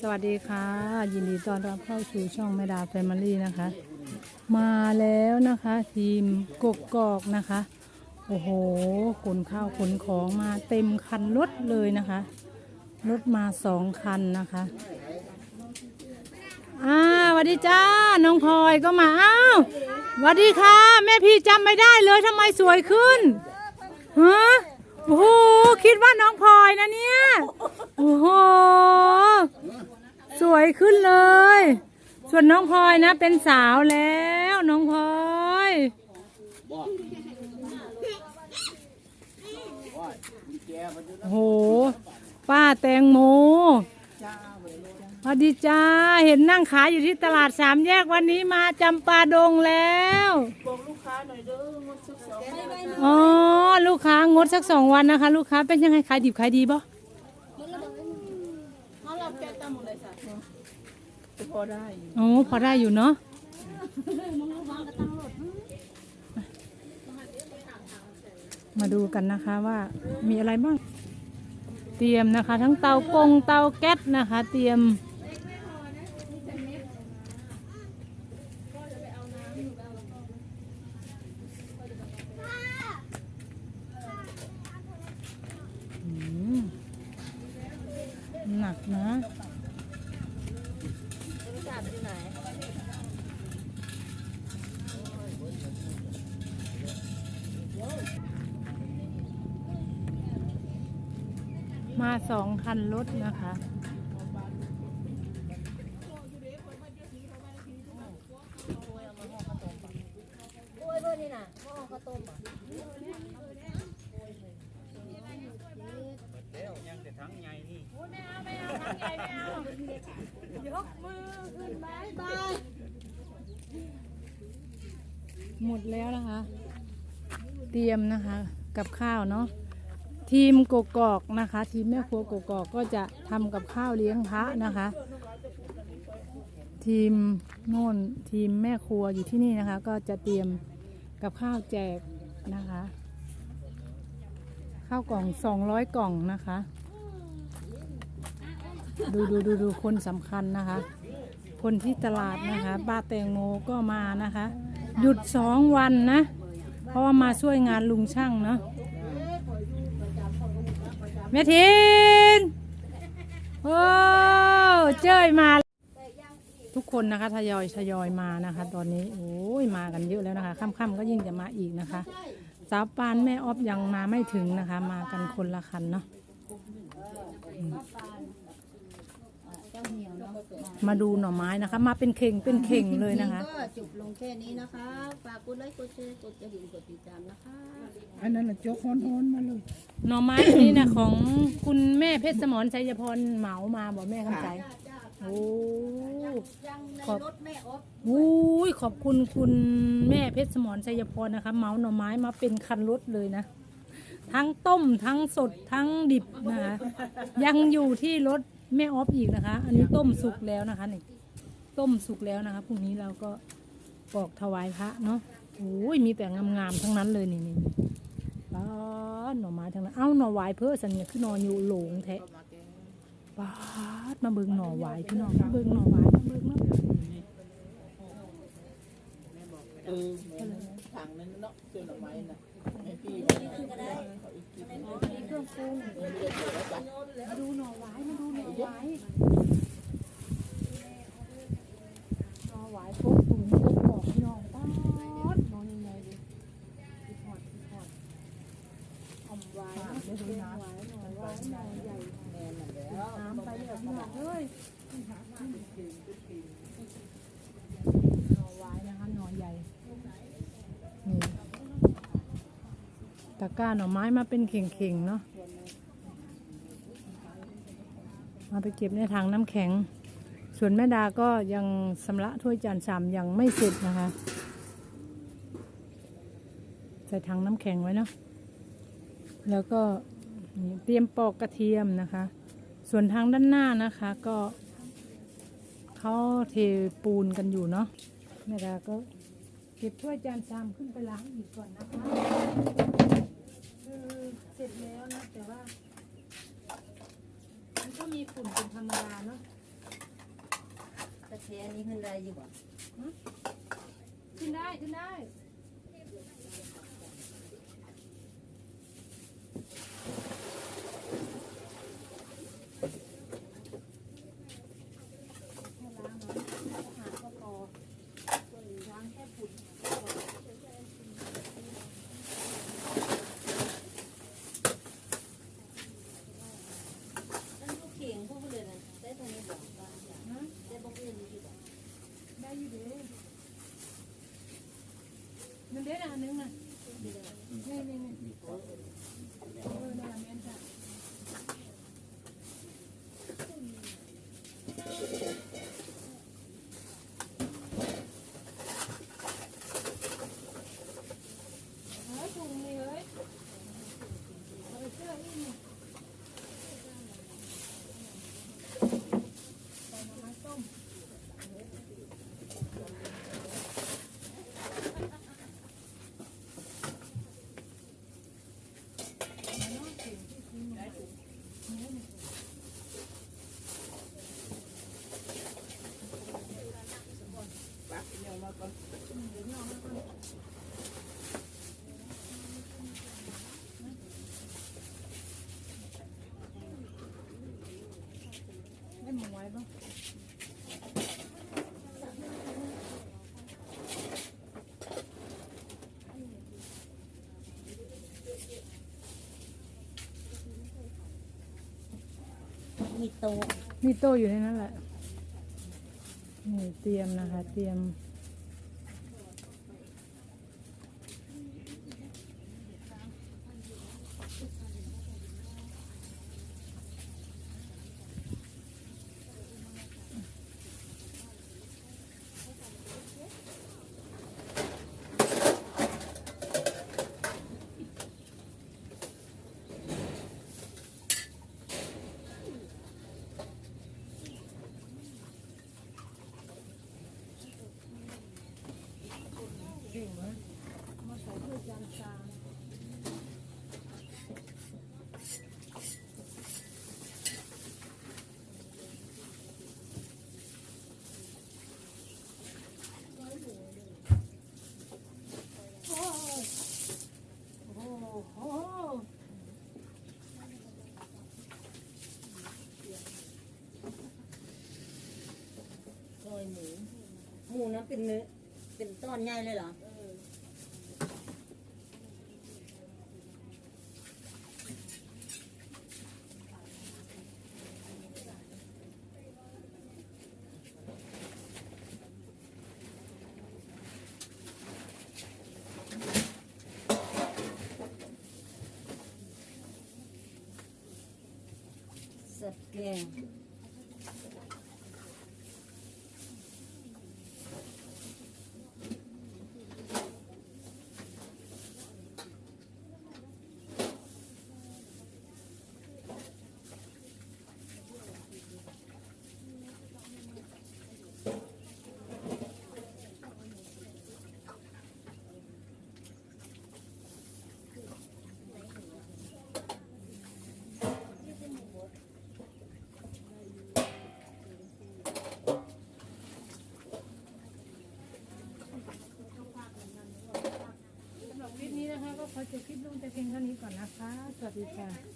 สวัสดีค่ะ ยินดีต้อนรับเข้าสู่ช่องแม่ดาแฟมิลี่นะคะ มาแล้วนะคะทีมกกกอกนะคะ โอ้โหขนข้าวขนของมาเต็มคันรถเลยนะคะ รถมาสองคันนะคะอ่าสวัสดีจ้าน้องพลอยก็มาอ้าวสวัสดีค่ะ แม่พี่จำไม่ได้เลยทำไมสวยขึ้นฮะโอ้โหคิดว่าน้องพลอยนะเนี่ยโอ้โห สวยขึ้นเลย ส่วนน้องพลอยนะ เป็นสาวแล้วน้องพลอยโอ้โหป้าแตงโมสวัสดีจ้า เห็นนั่งขายอยู่ที่ตลาดสามแยกวันนี้มาจำปาดงแล้วอ๋อ ลูกค้างดสักสองวันนะคะ ลูกค้าเป็นยังไงขายดิบขายดีบ่ เขารับแก้ตามหมดเลยจ้ะจะ พอได้อยู่โอ้พอได้อยู่เนาะมาดูกันนะคะว่ามีอะไรบ้าง เตรียมนะคะ ทั้งเตากงเตาแก๊สนะคะ เตรียมอืมหนักนะ มาสองคันรถนะคะ โอ้ยเบอร์นี่น่ะพ่อข้าวต้มอะหมดแล้วนะคะ เตรียมนะคะ กับข้าวเนาะ ทีมกกอกนะคะ ทีมแม่ครัวกกอกก็จะทำกับข้าวเลี้ยงพระนะคะ ทีมโน่นทีมแม่ครัวอยู่ที่นี่นะคะ ก็จะเตรียมกับข้าวแจกนะคะ ข้าวกล่องสองร้อยกล่องนะคะ ดูดูดูดูคนสำคัญนะคะ คนที่ตลาดนะคะป้าแตงโมก็มานะคะ หยุดสองวันนะ เพราะว่ามาช่วยงานลุงช่างเนาะ แม่ทินโอ้เจ้ยมา ทุกคนนะคะทยอยทยอยมานะคะ ตอนนี้โอ้ยมากันเยอะแล้วนะคะค่ำๆก็ยิ่งจะมาอีกนะคะสาวปานแม่ออฟยังมาไม่ถึงนะคะ มากันคนละคันเนาะ อืมมาดูหน่อไม้นะคะ มาเป็นเข่งเป็นเข่งเลยนะคะ ก็จบลงแค่นี้นะคะ ฝากกดไลค์กดแชร์กดกระดิ่งกดติดตามนะคะ อันนั้นน่ะโจกฮ้อนๆมาเลย หน่อไม้อันนี้นะของคุณแม่เพชรสมรชัยพรเหมามาบอกแม่คำใจโอ้ยังในขอบรถแม่ออฟอุ้ยขอบคุณคุณแม่เพชรสมรชัยพรนะคะเหมาหน่อไม้มาเป็นคันรถเลยนะทั้งต้มทั้งสดทั้งดิบนะคะยังอยู่ที่รถ แม่ออฟอีกนะคะ อันนี้ต้มสุกแล้วนะคะนี่ต้มสุกแล้วนะคะพรุ่งนี้เราก็ปอกถวายพระเนาะโอ้ยมีแต่งามๆทั้งนั้นเลยนี่นี่ป้าดหน่อไม้ทั้งนั้นเอ้าหน่อหวายเพื่อสันเนี่ยคือนอนอยู่โหลงแทะป้าดมาเบิ่งหน่อหวายพี่น้องมาเบิ่งหน่อวายมาเบิ่งเนาเออถังนั้นเนาะเจอหน่อไม้น่ะให้พี่ มาดูหน่อหวายมาดูหน่อหวายหน่อหวายพวกตุ่มพวกกอกพี่น้องป้าดนอนยังไงดิพี่พอดพี่พอดอมหวายนะเดี๋ยวดูหน่อหวายหน่อหวายหน่อใหญ่น้ำไปเลยพี่อเอ้ยหน่อหวายนะคะหน่อใหญ่นี่ตะกร้าหน่อไม้มาเป็นเข่งๆเนาะาไปเก็บในถังน้ำแข็ง ส่วนแม่ดาก็ยังสำระถ้วยจานชามยังไม่เสร็จนะคะ ใส่ถังน้ำแข็งไว้เนาะแล้วก็เตรียมปอกกระเทียมนะคะ ส่วนทางด้านหน้านะคะก็เขาเทปูนกันอยู่เนาะแม่ดาก็เก็บถ้วยจานชามขึ้นไปล้างอีกก่อนนะคะคือเสร็จแล้วนะแต่ว่า ก็มีฝุ่นเป็นธรรมดาเนาะตะเคียนนี้ขึ้นได้อยู่บ่ขึ้นได้ขึ้นได้ อันนึงน่ะนี่นี่นี่เออน่ะแม่นจ้ะ เฮ้ยถุงนี่เฮ้ยเอาไปเสื้อนี่นี่ใส่หน่อไม้ต้ม ได้หมูไว้บ้างมีโตะมีโต้อยู่ในนั้นแหละนี่เตรียมนะคะ เตรียม หมูนั้นเป็นเนื้อเป็นต้อนใหญ่เลยเหรอสับแกงสำหรับคลิปนี้นะคะก็ข จบคลิปลงแต่เพียงเท่านี้ก่อนนะคะ สวัสดีค่ะ